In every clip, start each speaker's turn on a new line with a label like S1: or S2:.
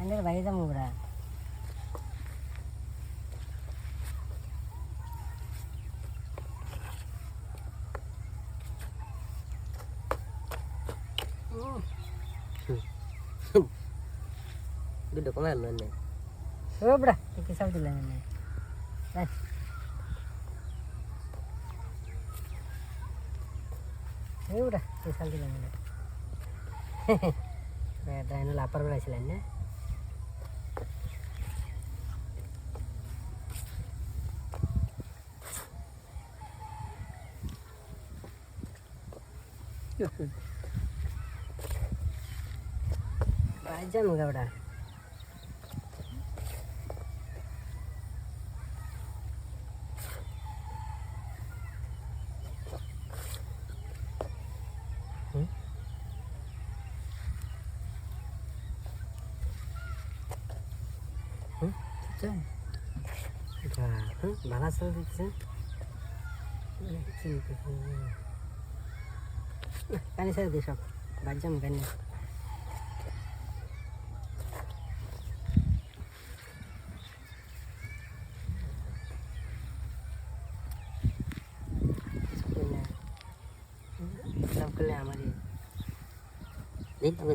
S1: আনের বাইরে যাবো ওরা
S2: দুটো কমে আনলো না
S1: ও বড়া তোকে সব দিলাম না রাখ ও বড়া তুই সব দিলাম না এটা এনে লাপার বেড়াইছিলেন না বাইরে যাব গা বড়া ভালো আছে দিতেছেন পানি ছেড়ে দিই সব বাজ্যাম কেন সব করলে আমারই
S2: দিন তবে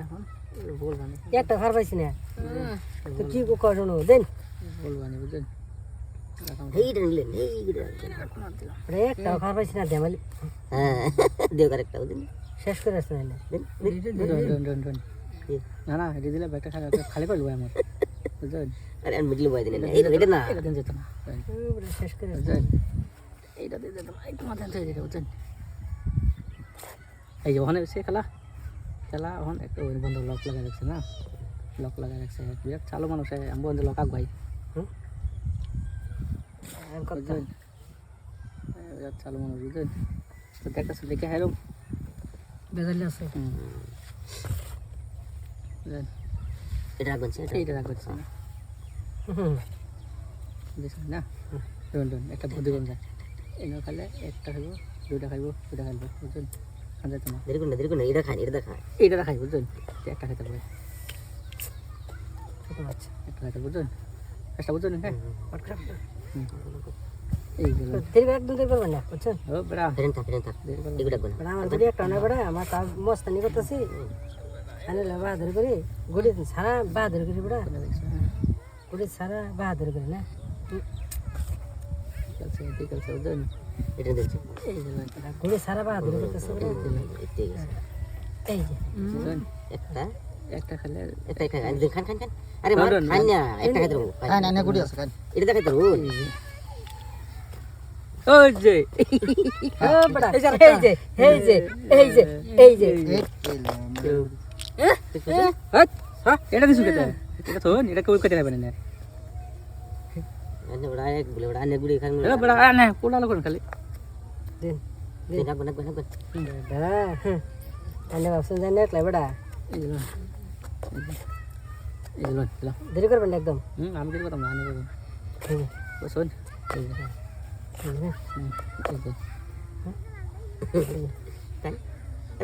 S3: এখন বলবানি
S1: একটা খার পাইছি না। তো কি করো দেন।
S3: বলবানি বুঝলেন
S2: এইটা নিলেন। এইটা
S1: একটা খার পাইছি না দেমালি।
S2: হ্যাঁ দেও কারেক্ট দিন।
S1: শেষ করে আসছে না
S3: না না এটা দিলে ব্যাগটা খালি খালি করে দেবো আমার। বুঝলেন?
S2: আরে আমি মিডল বয় দিন এটা না।
S3: এটা দিন যেত না।
S1: শেষ করে
S3: বুঝলেন? এইটা দিয়ে যেত একটু মাথায় থেকে দিতে বুঝলেন? এই যে ওখানে সে খেলা। খেলা ওখানে একটা ওই বন্ধু লক লাগাই রাখছে না? লক লাগাই রাখছে বিরাট চালু মানুষ আমি বন্ধু লক আগ ভাই। বিরাট চালু মানুষ বুঝলেন? তো দেখে হাইরম
S1: বেজালি আছে।
S3: বুঝলেন
S2: এটা রাখবেন সেটা
S3: এইটা রাখছে না? ডন ডন একটা বুদ্ধি কম যায় এনে খালে একটা খাইব দুইটা খাইব দুইটা খাইব বুঝলেন খান না।
S2: করুন না এটা খান এটা দেখান
S3: এইটা খাই বুঝলেন একটা খাইতে পারে একটা খাইতে বুঝলেন একটা বুঝলেন হ্যাঁ?
S1: তো দেরি একদম দেরি করবেন না বুঝছেন?
S3: ও বেড়া।
S2: ফেরেন থাক ফেরেন থাক। এগুলো রাখবেন
S1: বেড়া আমার যদি একটা না বেড়া আমার তার মস্তানি করতেছি। আনে বাহাদুর করি গুড়ি সারা বাহাদুর করি বেড়া। গুড়ি সারা বাহাদুর করি না।
S3: চলছে ঠিক আছে বুঝলেন
S2: এটা দেখছি।
S3: এই যে লন,
S1: গুড়ি সারা বাহাদুর করতেছে বেড়া।
S2: ঠিক আছে।
S1: এই যে।
S2: একটা?
S3: একটা খালে
S2: একটা খান খান খান। আরে খান না একটা খাইতে রবো
S4: হ্যাঁ না না গুড়ি আছে খান।
S2: এটা দেখাইতে রবো
S3: ওই যে
S1: এই যে এই যে এই যে এই যে
S4: এই পেলাম
S3: হাট হ্যাঁ এটা দিছু কেটে এটা তো এটা কই কেটে নেবেন না
S2: আনে এক বলে বড় আনে গুড়ি খান
S3: এটা না কোলা লোকন খালি
S1: দিন
S2: দিন রাখবেন রাখবেন রাখবেন
S1: বেড়া আনে ভাবছেন জানি একলা বেড়া
S3: এই যে এই যে লন লন
S1: দেরি করবেন একদম
S3: হুম আমি কি কথা মানে করব বসুন এই যে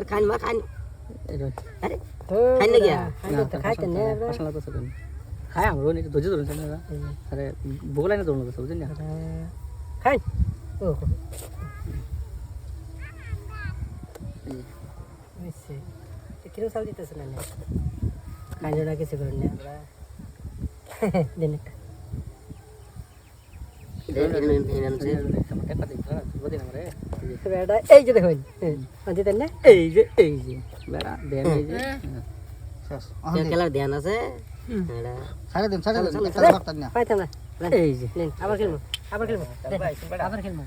S2: খান মা
S3: যে
S2: আরে
S1: ও
S2: খাই না গিয়া?
S1: খাইতে তো খাইতে নে
S3: খাই আমরো নি ধৈর্য ধরুন না আরে বগলাই না ধরুন কথা বুঝছেন না
S1: খাই ও কিরম চাল দিতেছে না কাজটা কিছু করেন না দিন একটা। এই যে। দেখুন দিতেন না
S3: এই যে এই যে বেড়া দেন এই যে
S2: খেলার ধ্যান আছে
S4: ছাড়ে দিন ছাড়ে দিন
S2: চলো,
S4: খেলা করতেন না
S1: পাইতাম না
S3: এই যে
S1: আবার খেলব আবার খেলব। আবার খেলব